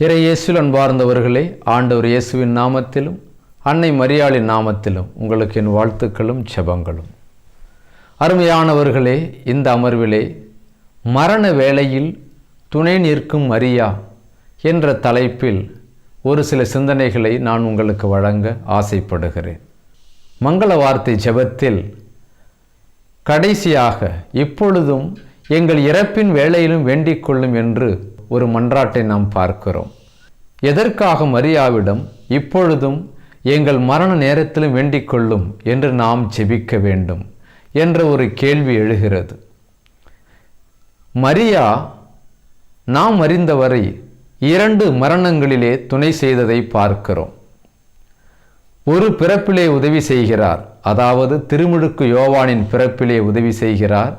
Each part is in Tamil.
இறை இயேசுவில் அன்பார்ந்தவர்களே ஆண்டவர் இயேசுவின் நாமத்திலும் அன்னை மரியாளின் நாமத்திலும் உங்களுக்கு என் வாழ்த்துக்களும் செபங்களும் அருமையானவர்களே இந்த அமர்விலே மரண வேளையில் துணை நிற்கும் மரியா என்ற தலைப்பில் ஒரு சில சிந்தனைகளை நான் உங்களுக்கு வழங்க ஆசைப்படுகிறேன். மங்கள வார்த்தை ஜெபத்தில் கடைசியாக இப்பொழுதும் எங்கள் இறப்பின் வேலையிலும் வேண்டிக் கொள்ளும் என்று ஒரு மன்றாட்டை நாம் பார்க்கிறோம். எதற்காக மரியாவிடம் இப்பொழுதும் எங்கள் மரண நேரத்திலும் வேண்டிக் கொள்ளும் என்று நாம் ஜெபிக்க வேண்டும் என்ற ஒரு கேள்வி எழுகிறது. மரியா நாம் அறிந்தவரை இரண்டு மரணங்களிலே துணை செய்ததை பார்க்கிறோம். ஒரு பிறப்பிலே உதவி செய்கிறார் அதாவது திருமுழுக்கு யோவானின் பிறப்பிலே உதவி செய்கிறார்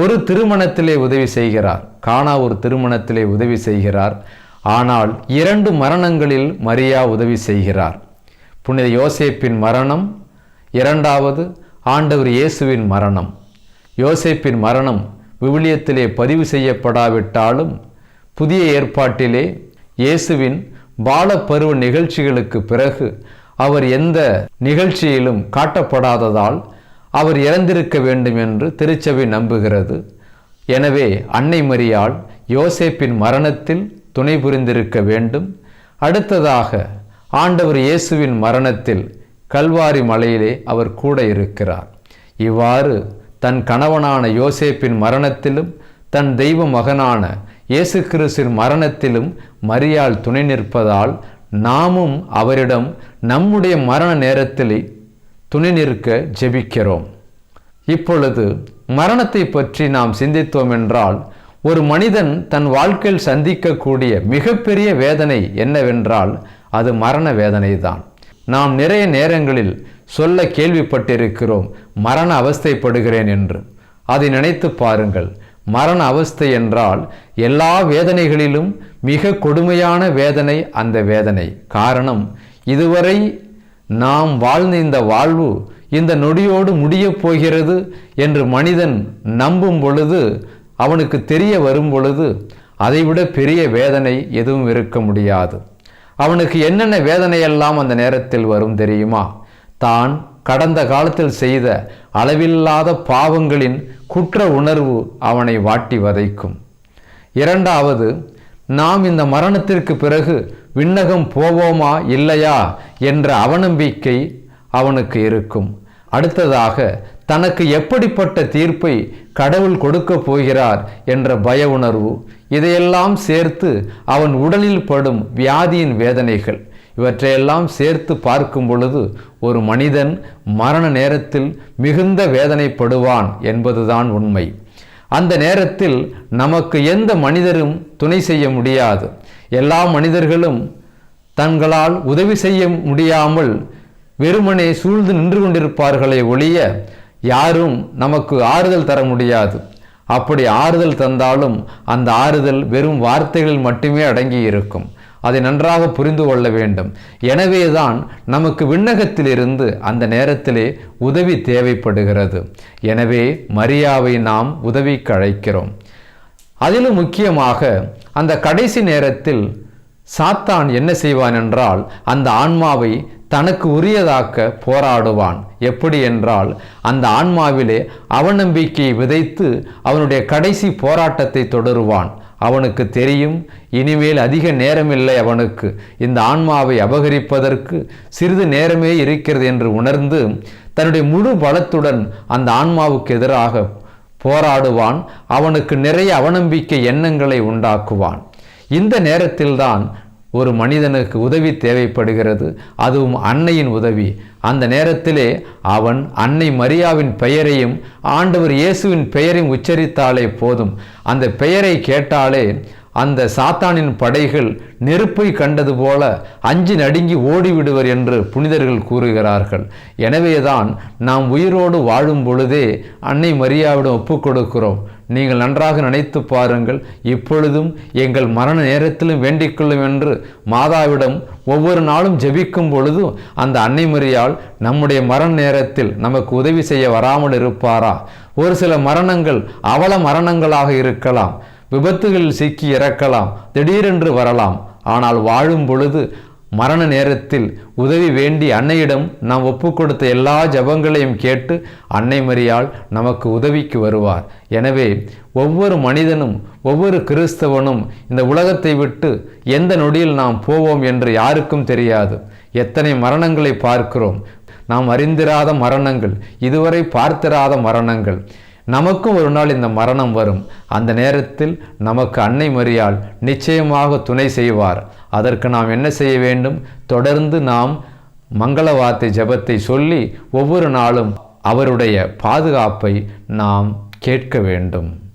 ஒரு திருமணத்திலே உதவி செய்கிறார் காணா ஒரு திருமணத்திலே உதவி செய்கிறார் ஆனால் இரண்டு மரணங்களில் மரியா உதவி செய்கிறார். புனித யோசேப்பின் மரணம் இரண்டாவது ஆண்டவர் இயேசுவின் மரணம். யோசேப்பின் மரணம் விவிலியத்திலே பதிவு செய்யப்படாவிட்டாலும் புதிய ஏற்பாட்டிலே இயேசுவின் பாலப்பருவ நிகழ்ச்சிகளுக்கு பிறகு அவர் எந்த நிகழ்ச்சியிலும் காட்டப்படாததால் அவர் இறந்திருக்க வேண்டும் என்று திருச்சபை நம்புகிறது. எனவே அன்னை மரியாள் யோசேப்பின் மரணத்தில் துணை புரிந்திருக்க வேண்டும். அடுத்ததாக ஆண்டவர் இயேசுவின் மரணத்தில் கல்வாரி மலையிலே அவர் கூட இருக்கிறார். இவ்வாறு தன் கணவனான யோசேப்பின் மரணத்திலும் தன் தெய்வ மகனான இயேசு கிறிஸ்தின் மரணத்திலும் மரியாள் துணை நிற்பதால் நாமும் அவரிடம் நம்முடைய மரண நேரத்தில் துணை நிற்க ஜெபிக்கிறோம். இப்பொழுது மரணத்தை பற்றி நாம் சிந்தித்தோம் என்றால் ஒரு மனிதன் தன் வாழ்க்கையில் சந்திக்கக்கூடிய மிகப்பெரிய வேதனை என்னவென்றால் அது மரண வேதனை தான் நாம் நிறைய நேரங்களில் சொல்ல கேள்விப்பட்டிருக்கிறோம் மரண அவஸ்தைப்படுகிறேன் என்று. அதை நினைத்து பாருங்கள். மரண அவஸ்தை என்றால் எல்லா வேதனைகளிலும் மிக கொடுமையான வேதனை அந்த வேதனை. காரணம் இதுவரை நாம் வாழ்ந்த இந்த வாழ்வு இந்த நொடியோடு முடியப் போகிறது என்று மனிதன் நம்பும் பொழுது அவனுக்கு தெரிய வரும் பொழுது அதைவிட பெரிய வேதனை எதுவும் இருக்க முடியாது. அவனுக்கு என்னென்ன வேதனையெல்லாம் அந்த நேரத்தில் வரும் தெரியுமா? தான் கடந்த காலத்தில் செய்த அளவில்லாத பாவங்களின் குற்ற உணர்வு அவனை வாட்டி வதைக்கும். இரண்டாவது நாம் இந்த மரணத்திற்கு பிறகு விண்ணகம் போவோமா இல்லையா என்ற அவநம்பிக்கை அவனுக்கு இருக்கும். அடுத்ததாக தனக்கு எப்படிப்பட்ட தீர்ப்பை கடவுள் கொடுக்க போகிறார் என்ற பய உணர்வு இதையெல்லாம் சேர்த்து அவன் உடலில் படும் வியாதியின் வேதனைகள் இவற்றையெல்லாம் சேர்த்து பார்க்கும் பொழுது ஒரு மனிதன் மரண நேரத்தில் மிகுந்த வேதனைப்படுவான் என்பதுதான் உண்மை. அந்த நேரத்தில் நமக்கு எந்த மனிதரும் துணை செய்ய முடியாது. எல்லா மனிதர்களும் தங்களால் உதவி செய்ய முடியாமல் வெறுமனே சூழ்ந்து நின்று கொண்டிருப்பார்களே ஒழிய யாரும் நமக்கு ஆறுதல் தர முடியாது. அப்படி ஆறுதல் தந்தாலும் அந்த ஆறுதல் வெறும் வார்த்தைகளில் மட்டுமே அடங்கி இருக்கும் அதை நன்றாக புரிந்து கொள்ள வேண்டும். எனவேதான் நமக்கு விண்ணகத்திலிருந்து அந்த நேரத்திலே உதவி தேவைப்படுகிறது. எனவே மரியாவை நாம் உதவிக்கு அழைக்கிறோம் அதிலும் முக்கியமாக அந்த கடைசி நேரத்தில் சாத்தான் என்ன செய்வான் என்றால் அந்த ஆன்மாவை தனக்கு உரியதாக்க போராடுவான். எப்படி என்றால் அந்த ஆன்மாவிலே அவநம்பிக்கையை விதைத்து அவனுடைய கடைசி போராட்டத்தை தொடருவான். அவனுக்கு தெரியும் இனிமேல் அதிக நேரமில்லை அவனுக்கு. இந்த ஆன்மாவை அபகரிப்பதற்கு சிறிது நேரமே இருக்கிறது என்று உணர்ந்து தன்னுடைய முழு பலத்துடன் அந்த ஆன்மாவுக்கு எதிராக போராடுவான். அவனுக்கு நிறைய அவநம்பிக்கை எண்ணங்களை உண்டாக்குவான். இந்த நேரத்தில்தான் ஒரு மனிதனுக்கு உதவி தேவைப்படுகிறது. அதுவும் அன்னையின் உதவி. அந்த நேரத்திலே அவன் அன்னை மரியாவின் பெயரையும் ஆண்டவர் இயேசுவின் பெயரையும் உச்சரித்தாலே போதும். அந்த பெயரை கேட்டாலே அந்த சாத்தானின் படைகள் நெருப்பை கண்டது போல அஞ்சு நடுங்கி ஓடிவிடுவர் என்று புனிதர்கள் கூறுகிறார்கள். எனவேதான் நாம் உயிரோடு வாழும் பொழுதே அன்னை மரியாவிடம் ஒப்புக் கொடுக்கிறோம். நீங்கள் நன்றாக நினைத்து பாருங்கள். இப்பொழுதும் எங்கள் மரண நேரத்திலும் வேண்டிக்கொள்ளும் என்று மாதாவிடம் ஒவ்வொரு நாளும் ஜெபிக்கும் பொழுது அந்த அன்னை மரியாள் நம்முடைய மரண நேரத்தில் நமக்கு உதவி செய்ய வராமல் இருப்பாரா? ஒரு சில மரணங்கள் அவல மரணங்களாக இருக்கலாம். விபத்துகளில் சிக்கி இறக்கலாம். திடீரென்று வரலாம். ஆனால் வாழும் பொழுது மரண நேரத்தில் உதவி வேண்டி அன்னையிடம் நாம் ஒப்பு கொடுத்த எல்லா ஜபங்களையும் கேட்டு அன்னை மரியால் நமக்கு உதவிக்கு வருவார். எனவே ஒவ்வொரு மனிதனும் ஒவ்வொரு கிறிஸ்தவனும் இந்த உலகத்தை விட்டு எந்த நொடியில் நாம் போவோம் என்று யாருக்கும் தெரியாது. எத்தனை மரணங்களை பார்க்கிறோம். நாம் அறிந்திராத மரணங்கள் இதுவரை பார்த்திராத மரணங்கள். நமக்கும் ஒரு நாள் இந்த மரணம் வரும். அந்த நேரத்தில் நமக்கு அன்னை மரியாள் நிச்சயமாக துணை செய்வார். அதற்கு நாம் என்ன செய்ய வேண்டும்? தொடர்ந்து நாம் மங்கள வார்த்தை ஜபத்தை சொல்லி ஒவ்வொரு நாளும் அவருடைய பாதுகாப்பை நாம் கேட்க வேண்டும்.